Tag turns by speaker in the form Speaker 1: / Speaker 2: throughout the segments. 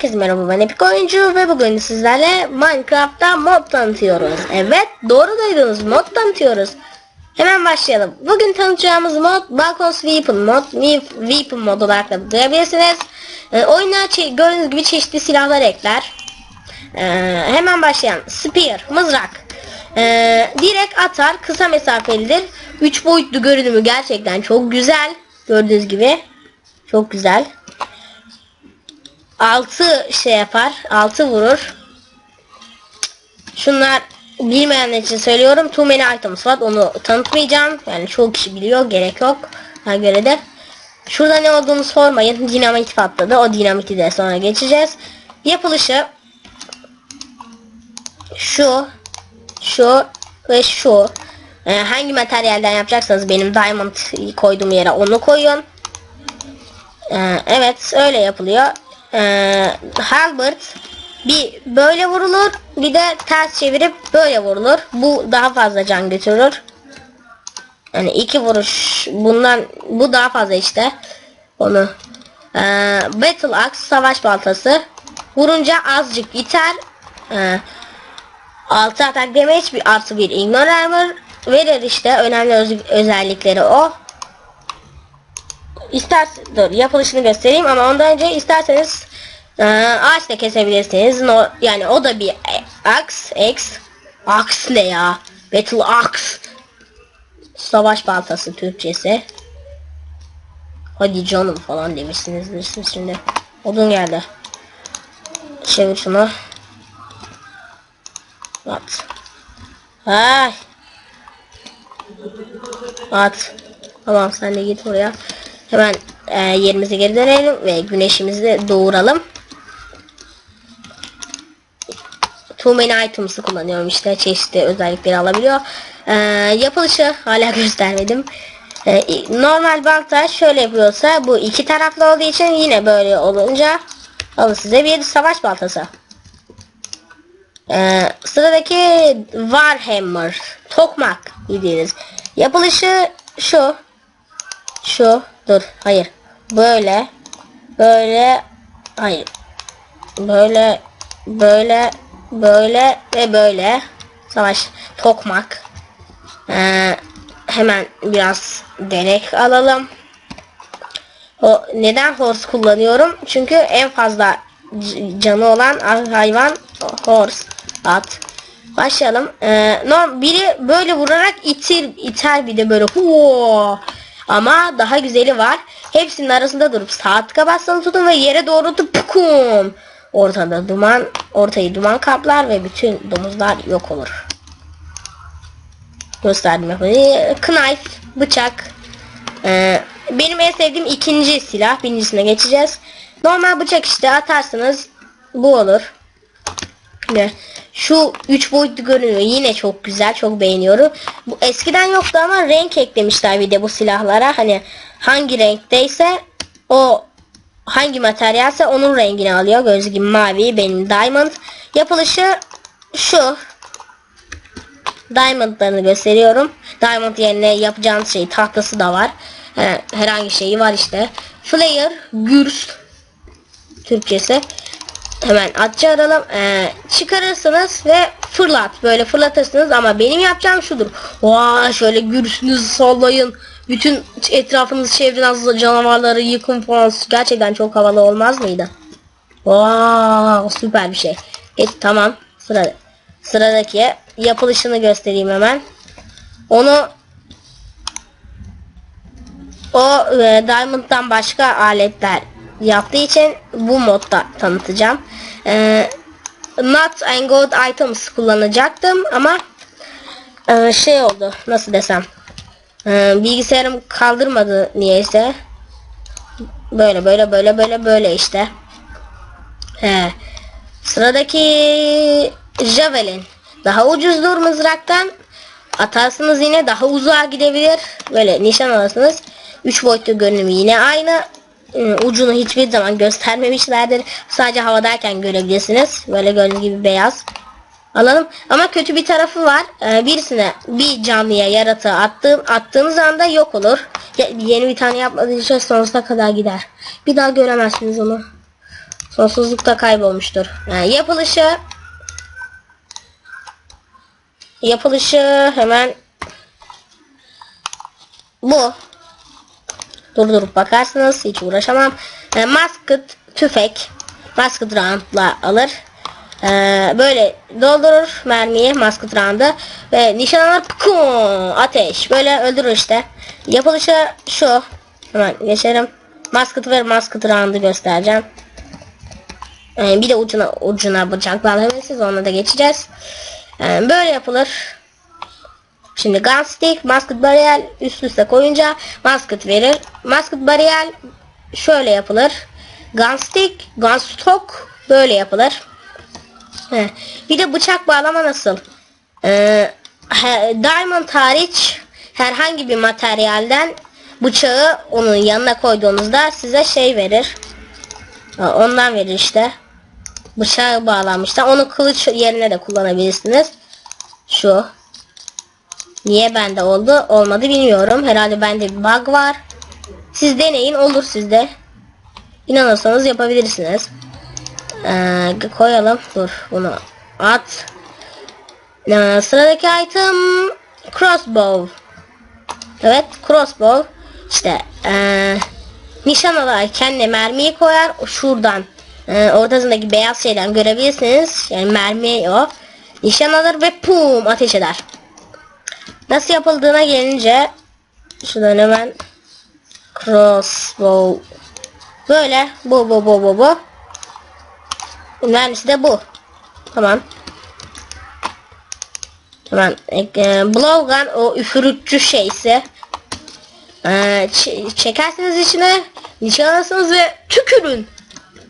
Speaker 1: Herkese merhaba ben Epik Oyuncu ve bugün sizlerle Minecraft'ta mod tanıtıyoruz. Evet doğru duydunuz mod tanıtıyoruz. Hemen başlayalım. Bugün tanıtacağımız mod Balkons Weapon mod. Weap- Weapon mod olarak da duyabilirsiniz. Ee, oyuna gördüğünüz gibi çeşitli silahlar ekler. Ee, hemen başlayalım. Spear, mızrak. Ee, direkt atar, kısa mesafelidir. 3 boyutlu görünümü gerçekten çok güzel. Gördüğünüz gibi. Çok güzel. 6 şey yapar. 6 vurur. Şunlar bilmeyenler için söylüyorum. Too many items var. Onu tanıtmayacağım. Yani çoğu kişi biliyor. Gerek yok. Ha göre de. Şurada ne olduğunu sormayın. Dinamit patladı. O dinamiti de sonra geçeceğiz. Yapılışı şu şu ve şu. Ee, hangi materyalden yapacaksanız benim diamond koyduğum yere onu koyun. Ee, evet öyle yapılıyor. Ee, halberd bir böyle vurulur bir de ters çevirip böyle vurulur. Bu daha fazla can götürür. Yani iki vuruş bundan bu daha fazla işte. Onu ee, battle axe savaş baltası vurunca azıcık iter. Ee, 6 atak damage bir artı bir ignore armor verir işte önemli öz- özellikleri o. İster dur yapılışını göstereyim ama ondan önce isterseniz e, ağaç da kesebilirsiniz. No, yani o da bir e, axe, X. Axe ne ya? Battle axe. Savaş baltası Türkçesi. Hadi canım falan demişsinizdir siz şimdi. Odun geldi. Çevir şunu. At. Ay. At. Tamam sen de git oraya. Hemen e, yerimize geri dönelim ve güneşimizi doğuralım. Too many items'ı kullanıyorum işte çeşitli özellikleri alabiliyor. E, yapılışı hala göstermedim. E, normal bankta şöyle yapıyorsa bu iki taraflı olduğu için yine böyle olunca alın size bir savaş baltası. Ee, sıradaki Warhammer tokmak bildiğiniz. Yapılışı şu. Şu. Dur. Hayır. Böyle. Böyle. Hayır. Böyle. Böyle. Böyle ve böyle. Savaş. Tokmak. Ee, hemen biraz denek alalım. O, neden horse kullanıyorum? Çünkü en fazla canı olan hayvan horse at. Başlayalım. Ee, biri böyle vurarak itir iter bir de böyle huo. Ama daha güzeli var. Hepsinin arasında durup sağ tıka basılı tutun ve yere doğrultup pukum. Ortada duman, ortayı duman kaplar ve bütün domuzlar yok olur. Gösterdim yapmayı. Knife, bıçak. Ee, benim en sevdiğim ikinci silah. Birincisine geçeceğiz. Normal bıçak işte atarsınız. Bu olur. Şimdi şu 3 boyutlu görünüyor. Yine çok güzel. Çok beğeniyorum. Bu eskiden yoktu ama renk eklemişler bir de bu silahlara. Hani hangi renkteyse o hangi materyalse onun rengini alıyor. Gördüğünüz gibi mavi benim diamond. Yapılışı şu. Diamond'larını gösteriyorum. Diamond yerine yapacağınız şey tahtası da var. He- herhangi şeyi var işte. Flare, gürs. Türkçesi. Hemen atçı aralım. Ee, çıkarırsınız ve fırlat. Böyle fırlatırsınız ama benim yapacağım şudur. Vaa şöyle gürsünüzü sallayın. Bütün etrafınızı çevirin canavarları yıkın falan. Gerçekten çok havalı olmaz mıydı? Vaa süper bir şey. Geç tamam. Sıra, sıradaki yapılışını göstereyim hemen. Onu o e, Diamond'dan başka aletler yaptığı için bu modda tanıtacağım. E, Not and Gold Items kullanacaktım ama e, şey oldu nasıl desem e, bilgisayarım kaldırmadı niyeyse böyle böyle böyle böyle böyle işte. He. Sıradaki Javelin. Daha ucuzdur mızraktan. Atarsınız yine daha uzağa gidebilir. Böyle nişan alırsınız. 3 boyutlu görünümü yine aynı. Ee, Ucunu hiçbir zaman göstermemişlerdir. Sadece havadayken görebilirsiniz. Böyle gördüğünüz gibi beyaz. Alalım. Ama kötü bir tarafı var. Ee, birisine bir canlıya yaratığı attığım, attığınız anda yok olur. Yeni bir tane yapmadığınız için sonsuza kadar gider. Bir daha göremezsiniz onu. Sonsuzlukta kaybolmuştur. Yani yapılışı yapılışı hemen bu. Durdurup bakarsınız hiç uğraşamam. E, musket tüfek musket round'la alır. E, böyle doldurur mermiyi musket round'ı ve nişan alır pkum, ateş böyle öldürür işte. Yapılışı şu. Hemen geçelim. Musket ve musket round'ı göstereceğim. E, bir de ucuna ucuna bıçak bağlamışsınız ona da geçeceğiz. E, böyle yapılır. Şimdi gun stick, musket barrel üst üste koyunca musket verir. Musket barrel şöyle yapılır. Gun stick, gun stock böyle yapılır. He. Bir de bıçak bağlama nasıl? Ee, diamond hariç herhangi bir materyalden bıçağı onun yanına koyduğunuzda size şey verir. Ondan verir işte. Bıçağı bağlanmışlar. Onu kılıç yerine de kullanabilirsiniz. Şu. Niye bende oldu? Olmadı bilmiyorum. Herhalde bende bir bug var. Siz deneyin olur sizde. İnanırsanız yapabilirsiniz. Ee, koyalım. Dur bunu at. Ee, sıradaki item crossbow. Evet crossbow. İşte ee, nişan alarken de mermiyi koyar. Şuradan ee, ortasındaki beyaz şeyden görebilirsiniz. Yani mermi o. Nişan alır ve pum ateş eder. Nasıl yapıldığına gelince şuradan hemen crossbow böyle bu bu bu bu bu Mermisi de bu. Tamam. Tamam. E, blowgun o üfürükçü şeyse e, çekersiniz içine nişan alırsınız ve tükürün.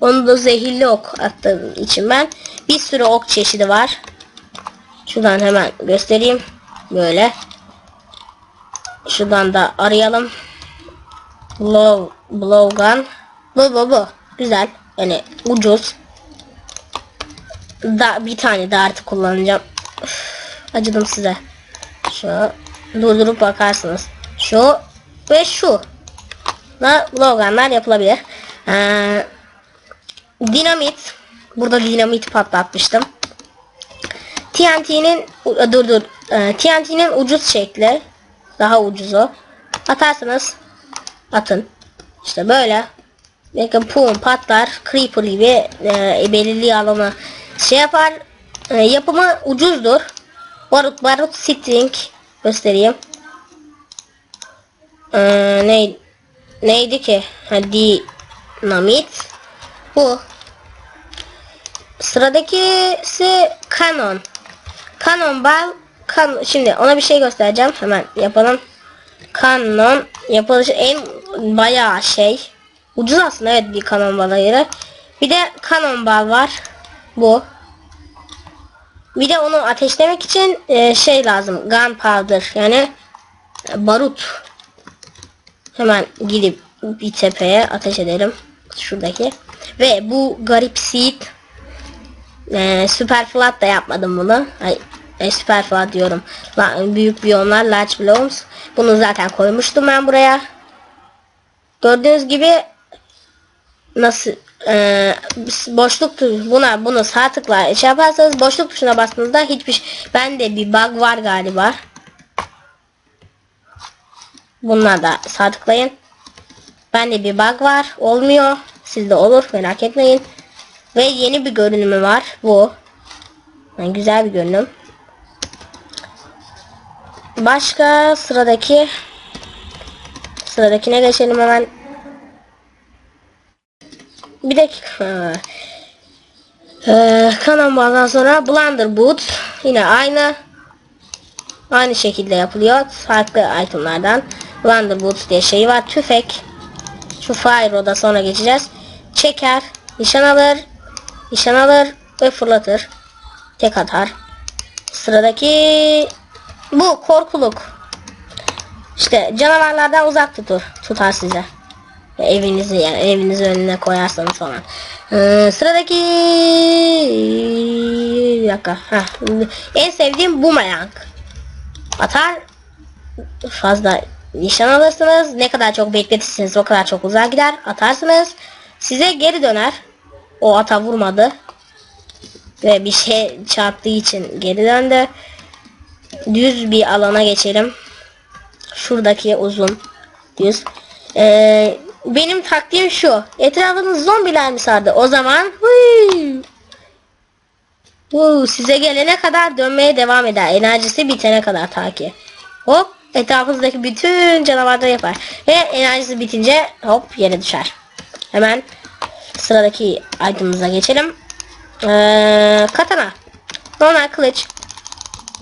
Speaker 1: Onu da zehirli ok attığım için ben. Bir sürü ok çeşidi var. Şuradan hemen göstereyim. Böyle. Şuradan da arayalım. Blow, blowgun. Bu bu bu. Güzel. Yani ucuz. Da, bir tane de artık kullanacağım. Üf, acıdım size. Şu. Durdurup bakarsınız. Şu. Ve şu. Da blowgunlar yapılabilir. Ee, dinamit. Burada dinamit patlatmıştım. TNT'nin dur dur. Ee, TNT'nin ucuz şekli daha ucuzu. Atarsınız. Atın. İşte böyle. Bakın pum patlar. Creeper gibi e, belirli alanı şey yapar. E, yapımı ucuzdur. Barut barut string göstereyim. E, ne, neydi ki? Ha, dinamit. Bu. Sıradakisi kanon. Kanon bal. Kan şimdi ona bir şey göstereceğim. Hemen yapalım. Kanon yapılışı en bayağı şey. Ucuz aslında evet bir kanon bala göre. Bir de kanon bal var. Bu. Bir de onu ateşlemek için e, şey lazım. Gunpowder yani e, barut. Hemen gidip bir tepeye ateş edelim. Şuradaki. Ve bu garip seed ee, süper flat da yapmadım bunu. Ay, e, süper flat diyorum. La, büyük biyomlar, large blocks. Bunu zaten koymuştum ben buraya. Gördüğünüz gibi nasıl e, boşluk buna bunu sağ tıkla şey yaparsanız boşluk tuşuna bastığınızda hiçbir şey, bende bir bug var galiba. Bunlar da sağ tıklayın. Bende bir bug var. Olmuyor. Sizde olur. Merak etmeyin. Ve yeni bir görünümü var. Bu. Yani güzel bir görünüm. Başka sıradaki sıradakine geçelim hemen. Bir dakika. Ee, kanonbaldan sonra Blunder Boot yine aynı aynı şekilde yapılıyor. Farklı itemlerden. Blunder Boot diye şey var. Tüfek. Şu Fire'o da sonra geçeceğiz. Çeker. Nişan alır. Nişan alır ve fırlatır. Tek atar. Sıradaki bu korkuluk. İşte canavarlardan uzak tutur. Tutar size. Evinizi yani evinizi önüne koyarsanız falan. Ee, sıradaki bir dakika. Heh. En sevdiğim boomerang. Atar fazla nişan alırsınız. Ne kadar çok bekletirsiniz o kadar çok uzağa gider. Atarsınız. Size geri döner. o ata vurmadı. Ve bir şey çarptığı için geri döndü. Düz bir alana geçelim. Şuradaki uzun düz. Ee, benim taktiğim şu. Etrafınız zombiler mi sardı? O zaman huy, Huu, size gelene kadar dönmeye devam eder. Enerjisi bitene kadar ta. Hop etrafınızdaki bütün canavarları yapar. Ve enerjisi bitince hop yere düşer. Hemen sıradaki item'ımıza geçelim. Ee, katana. Normal kılıç.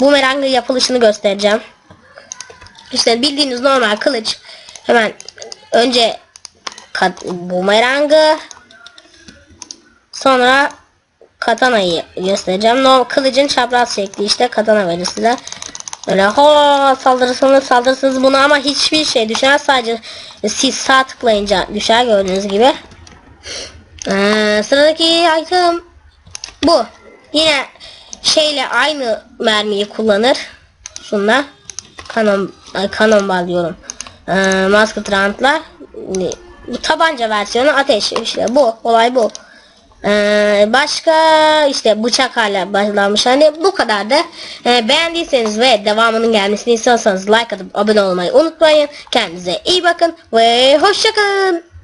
Speaker 1: Bumerang'ın yapılışını göstereceğim. İşte bildiğiniz normal kılıç. Hemen önce bumerangı sonra katanayı göstereceğim. No, kılıcın çapraz şekli işte katana verir size. Böyle ho saldırırsınız saldırırsınız bunu ama hiçbir şey düşmez. Sadece siz sağ tıklayınca düşer gördüğünüz gibi. Ee, sıradaki item bu. Yine şeyle aynı mermiyi kullanır. Şunla. Kanon, kanon diyorum. Ee, musket round'la. Bu tabanca versiyonu ateş. işte bu. Olay bu. Ee, başka işte bıçak hala başlanmış. Hani bu kadar da. Ee, beğendiyseniz ve devamının gelmesini istiyorsanız like atıp abone olmayı unutmayın. Kendinize iyi bakın ve hoşçakalın.